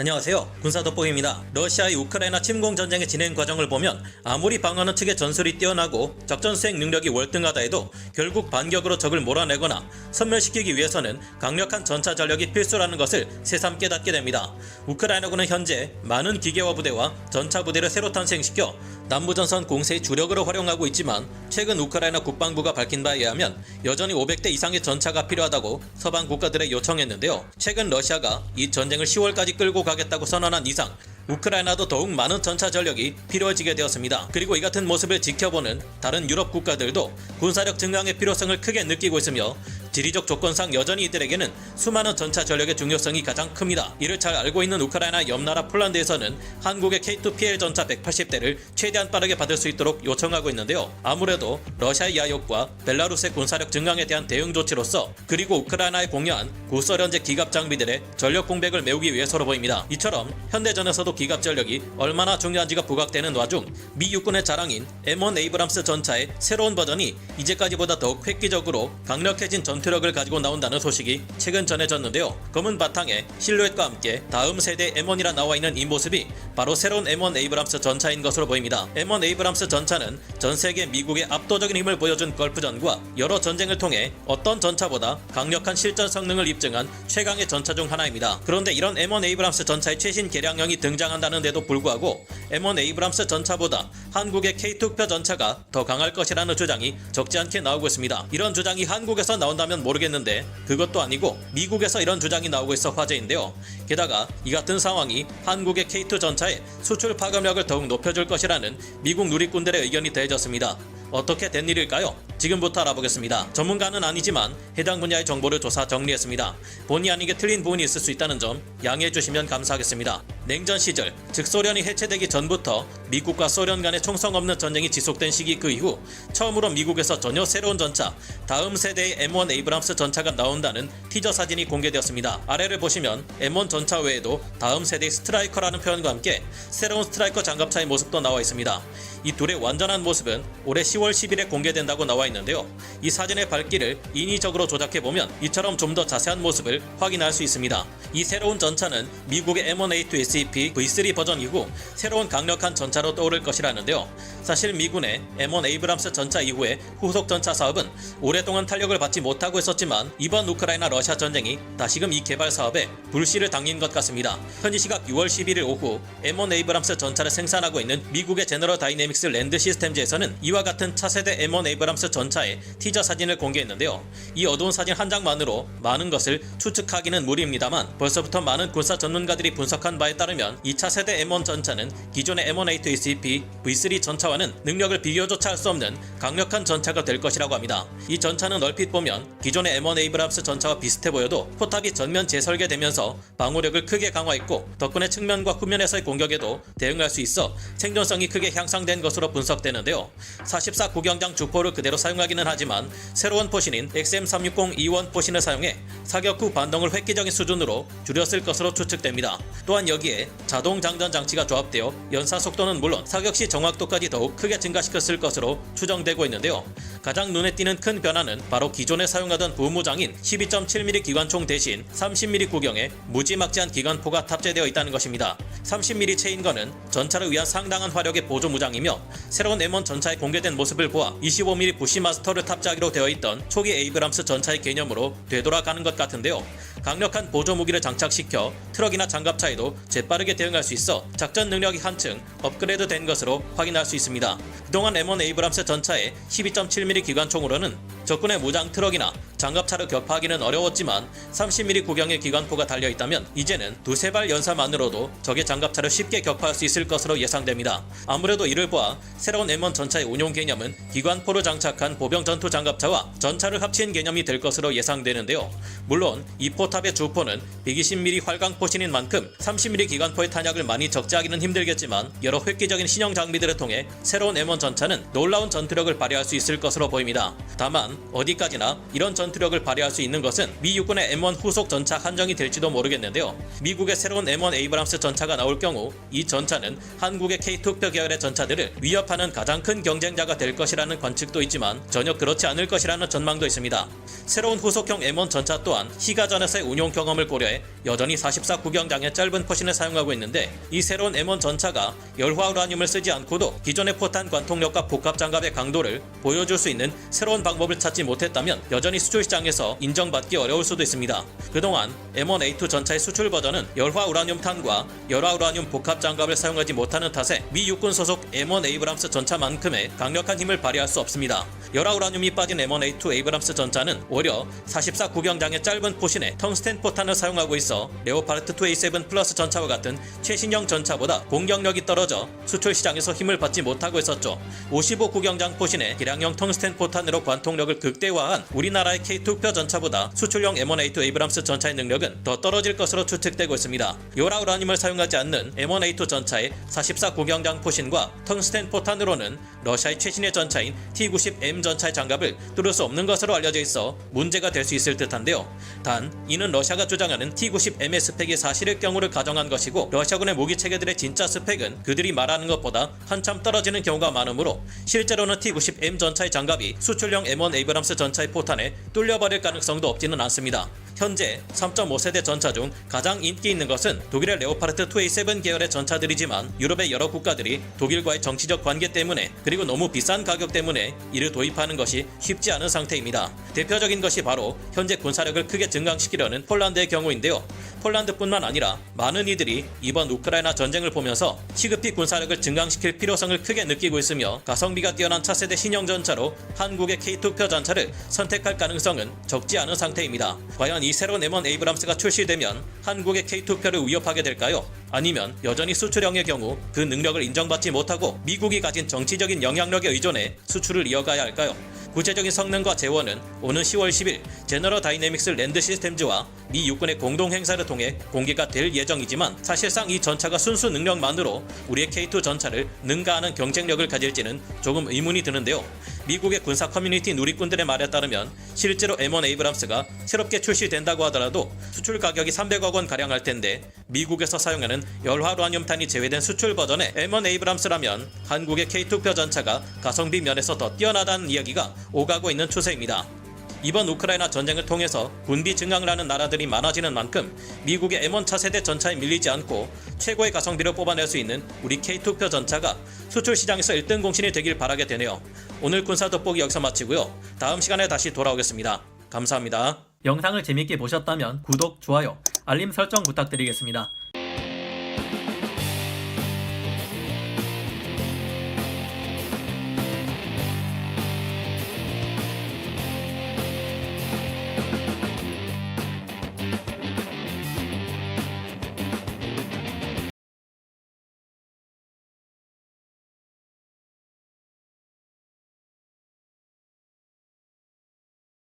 안녕하세요. 군사 돋보기입니다. 러시아의 우크라이나 침공 전쟁의 진행 과정을 보면 아무리 방어하는 측의 전술이 뛰어나고 작전 수행 능력이 월등하다 해도 결국 반격으로 적을 몰아내거나 섬멸시키기 위해서는 강력한 전차 전력이 필수라는 것을 새삼 깨닫게 됩니다. 우크라이나군은 현재 많은 기계화 부대와 전차 부대를 새로 탄생시켜 남부전선 공세의 주력으로 활용하고 있지만 최근 우크라이나 국방부가 밝힌 바에 의하면 여전히 500대 이상의 전차가 필요하다고 서방 국가들에 요청했는데요. 최근 러시아가 이 전쟁을 10월까지 끌고 가겠다고 선언한 이상 우크라이나도 더욱 많은 전차 전력이 필요해지게 되었습니다. 그리고 이 같은 모습을 지켜보는 다른 유럽 국가들도 군사력 증강의 필요성을 크게 느끼고 있으며 지리적 조건상 여전히 이들에게는 수많은 전차 전력의 중요성이 가장 큽니다. 이를 잘 알고 있는 우크라이나 옆나라 폴란드에서는 한국의 K2PL 전차 180대를 최대한 빠르게 받을 수 있도록 요청하고 있는데요. 아무래도 러시아의 야욕과 벨라루스의 군사력 증강에 대한 대응 조치로서 그리고 우크라이나에 공유한 구소련제 기갑 장비들의 전력 공백을 메우기 위해서로 보입니다. 이처럼 현대전에서도 기갑 전력이 얼마나 중요한지가 부각되는 와중 미 육군의 자랑인 M1 에이브람스 전차의 새로운 버전이 이제까지보다 더욱 획기적으로 강력해진 전 투력을 가지고 나온다는 소식이 최근 전해졌는데요. 검은 바탕에 실루엣과 함께 다음 세대 M1이라 나와 있는 이 모습이 바로 새로운 M1 에이브람스 전차인 것으로 보입니다. M1 에이브람스 전차는 전 세계 미국의 압도적인 힘을 보여준 걸프전과 여러 전쟁을 통해 어떤 전차보다 강력한 실전 성능을 입증한 최강의 전차 중 하나입니다. 그런데 이런 M1 에이브람스 전차의 최신 개량형이 등장한다는데도 불구하고 M1 에이브람스 전차보다 한국의 K2표 전차가 더 강할 것이라는 주장이 적지 않게 나오고 있습니다. 이런 주장이 한국에서 나온다면 모르겠는데 그것도 아니고 미국에서 이런 주장이 나오고 있어 화제인데요. 게다가 이 같은 상황이 한국의 K2 전차의 수출 파급력을 더욱 높여줄 것이라는 미국 누리꾼들의 의견이 더해졌습니다. 어떻게 된 일일까요? 지금부터 알아보겠습니다. 전문가는 아니지만 해당 분야의 정보를 조사 정리했습니다. 본의 아니게 틀린 부분이 있을 수 있다는 점 양해해 주시면 감사하겠습니다. 냉전 시절, 즉 소련이 해체되기 전부터 미국과 소련 간의 총성 없는 전쟁이 지속된 시기 그 이후 처음으로 미국에서 전혀 새로운 전차, 다음 세대의 M1 에이브람스 전차가 나온다는 티저 사진이 공개되었습니다. 아래를 보시면 M1 전차 외에도 다음 세대의 스트라이커라는 표현과 함께 새로운 스트라이커 장갑차의 모습도 나와 있습니다. 이 둘의 완전한 모습은 올해 10월 10일에 공개된다고 나와 있 는데요. 이 사진의 밝기를 인위적으로 조작해 보면 이처럼 좀 더 자세한 모습을 확인할 수 있습니다. 이 새로운 전차는 미국의 M1A2 SEP V3 버전이고 새로운 강력한 전차로 떠오를 것이라는데요. 사실 미군의 M1 에이브람스 전차 이후의 후속 전차 사업은 오랫동안 탄력을 받지 못하고 있었지만 이번 우크라이나 러시아 전쟁이 다시금 이 개발 사업에 불씨를 당긴 것 같습니다. 현지 시각 6월 11일 오후 M1 에이브람스 전차를 생산하고 있는 미국의 제너럴 다이내믹스 랜드 시스템즈에서는 이와 같은 차세대 M1 에이브람스 전차의 티저 사진을 공개했는데요. 이 어두운 사진 한 장만으로 많은 것을 추측하기는 무리입니다만 벌써부터 많은 군사 전문가들이 분석한 바에 따르면 이 차세대 M1 전차는 기존의 M1A2 SCP V3 전차와는 능력을 비교조차 할 수 없는 강력한 전차가 될 것이라고 합니다. 이 전차는 얼핏 보면 기존의 M1 에이브람스 전차와 비슷해 보여도 포탑이 전면 재설계되면서 방어력을 크게 강화했고 덕분에 측면과 후면에서의 공격에도 대응할 수 있어 생존성이 크게 향상된 것으로 분석되는데요. 44 구경장 주포를 그대로 사용하기는 하지만 새로운 포신인 XM360E1 포신을 사용해 사격 후 반동을 획기적인 수준으로 줄였을 것으로 추측됩니다. 또한 여기에 자동 장전 장치가 조합되어 연사 속도는 물론 사격 시 정확도까지 더욱 크게 증가시켰을 것으로 추정되고 있는데요. 가장 눈에 띄는 큰 변화는 바로 기존에 사용하던 부무장인 12.7mm 기관총 대신 30mm 구경에 무지막지한 기관포가 탑재되어 있다는 것입니다. 30mm 체인건은 전차를 위한 상당한 화력의 보조 무장이며 새로운 M1 전차의 공개된 모습을 보아 25mm 부시마스터를 탑재 하기로 되어 있던 초기 에이브람스 전차의 개념으로 되돌아가는 것 같은데요. 강력한 보조 무기를 장착시켜 트럭이나 장갑차에도 재빠르게 대응할 수 있어 작전 능력이 한층 업그레이드 된 것으로 확인할 수 있습니다. 그동안 M1 에이브람스 전차의 12.7mm 기관총으로는 적군의 무장 트럭이나 장갑차를 격파하기는 어려웠지만 30mm 구경의 기관포가 달려있다면 이제는 두세 발 연사만으로도 적의 장갑차를 쉽게 격파할 수 있을 것으로 예상됩니다. 아무래도 이를 보아 새로운 M1 전차의 운용 개념은 기관포를 장착한 보병 전투 장갑차와 전차를 합친 개념이 될 것으로 예상되는데요. 물론 이포 탑의 주포는 120mm 활강 포신인 만큼 30mm 기관포의 탄약을 많이 적재하기는 힘들겠지만 여러 획기적인 신형 장비들을 통해 새로운 M1 전차는 놀라운 전투력을 발휘할 수 있을 것으로 보입니다. 다만 어디까지나 이런 전투력을 발휘할 수 있는 것은 미 육군의 M1 후속 전차 한정이 될지도 모르겠는데요. 미국의 새로운 M1 에이브람스 전차가 나올 경우 이 전차는 한국의 K2표 계열의 전차들을 위협하는 가장 큰 경쟁자가 될 것이라는 관측도 있지만 전혀 그렇지 않을 것이라는 전망도 있습니다. 새로운 후속형 M1 전차 또한 희가전에서 의 운용 경험을 고려해 여전히 44 구경장의 짧은 포신을 사용하고 있는데 이 새로운 M1 전차가 열화 우라늄을 쓰지 않고도 기존의 포탄 관통력과 복합 장갑의 강도를 보여줄 수 있는 새로운 방법을 찾지 못했다면 여전히 수출 시장에서 인정받기 어려울 수도 있습니다. 그동안 M1A2 전차의 수출 버전은 열화 우라늄 탄과 열화 우라늄 복합 장갑을 사용하지 못하는 탓에 미 육군 소속 M1 에이브람스 전차만큼의 강력한 힘을 발휘할 수 없습니다. 열화 우라늄이 빠진 M1A2 에이브람스 전차는 오히려 44 구경장의 짧은 포신에 텅 스텐 포탄을 사용하고 있어 레오파르트 2A7 플러스 전차와 같은 최신형 전차보다 공격력이 떨어져 수출 시장에서 힘을 받지 못하고 있었죠. 55 구경장 포신에 기량형 텅스텐 포탄으로 관통력을 극대화한 우리나라의 K2표 전차보다 수출용 M1A2 에이브람스 전차의 능력은 더 떨어질 것으로 추측되고 있습니다. 요라 우라늄을 사용하지 않는 M1A2 전차의 44 구경장 포신과 텅스텐 포탄으로는 러시아의 최신의 전차인 T-90M 전차의 장갑을 뚫을 수 없는 것으로 알려져 있어 문제가 될 수 있을 듯한데요. 단 이는 러시아가 주장하는 T-90M의 스펙이 사실일 경우를 가정한 것이고 러시아군의 무기 체계들의 진짜 스펙은 그들이 말하는 것보다 한참 떨어지는 경우가 많으므로 실제로는 T-90M 전차의 장갑이 수출용 M1 에이브람스 전차의 포탄에 뚫려버릴 가능성도 없지는 않습니다. 현재 3.5세대 전차 중 가장 인기 있는 것은 독일의 레오파르트 2A7 계열의 전차들이지만 유럽의 여러 국가들이 독일과의 정치적 관계 때문에 그리고 너무 비싼 가격 때문에 이를 도입하는 것이 쉽지 않은 상태입니다. 대표적인 것이 바로 현재 군사력을 크게 증강시키려는 폴란드의 경우인데요. 폴란드뿐만 아니라 많은 이들이 이번 우크라이나 전쟁을 보면서 시급히 군사력을 증강시킬 필요성을 크게 느끼고 있으며 가성비가 뛰어난 차세대 신형 전차로 한국의 K2표 전차를 선택할 가능성은 적지 않은 상태입니다. 과연 이 새로운 M1 에이브람스가 출시되면 한국의 K2표를 위협하게 될까요? 아니면 여전히 수출형의 경우 그 능력을 인정받지 못하고 미국이 가진 정치적인 영향력에 의존해 수출을 이어가야 할까요? 구체적인 성능과 재원은 오는 10월 10일 제너럴 다이내믹스 랜드 시스템즈와 미 육군의 공동 행사를 통해 공개가 될 예정이지만 사실상 이 전차가 순수 능력만으로 우리의 K2 전차를 능가하는 경쟁력을 가질지는 조금 의문이 드는데요. 미국의 군사 커뮤니티 누리꾼들의 말에 따르면 실제로 M1 에이브람스가 새롭게 출시된다고 하더라도 수출 가격이 300억 원 가량 할 텐데 미국에서 사용하는 열화루아늄탄이 제외된 수출 버전의 M1 에이브람스라면 한국의 K2표 전차가 가성비 면에서 더 뛰어나다는 이야기가 오가고 있는 추세입니다. 이번 우크라이나 전쟁을 통해서 군비 증강을 하는 나라들이 많아지는 만큼 미국의 M1 차세대 전차에 밀리지 않고 최고의 가성비를 뽑아낼 수 있는 우리 K2표 전차가 수출 시장에서 1등 공신이 되길 바라게 되네요. 오늘 군사 돋보기 여기서 마치고요. 다음 시간에 다시 돌아오겠습니다. 감사합니다. 영상을 재밌게 보셨다면 구독, 좋아요, 알림 설정 부탁드리겠습니다.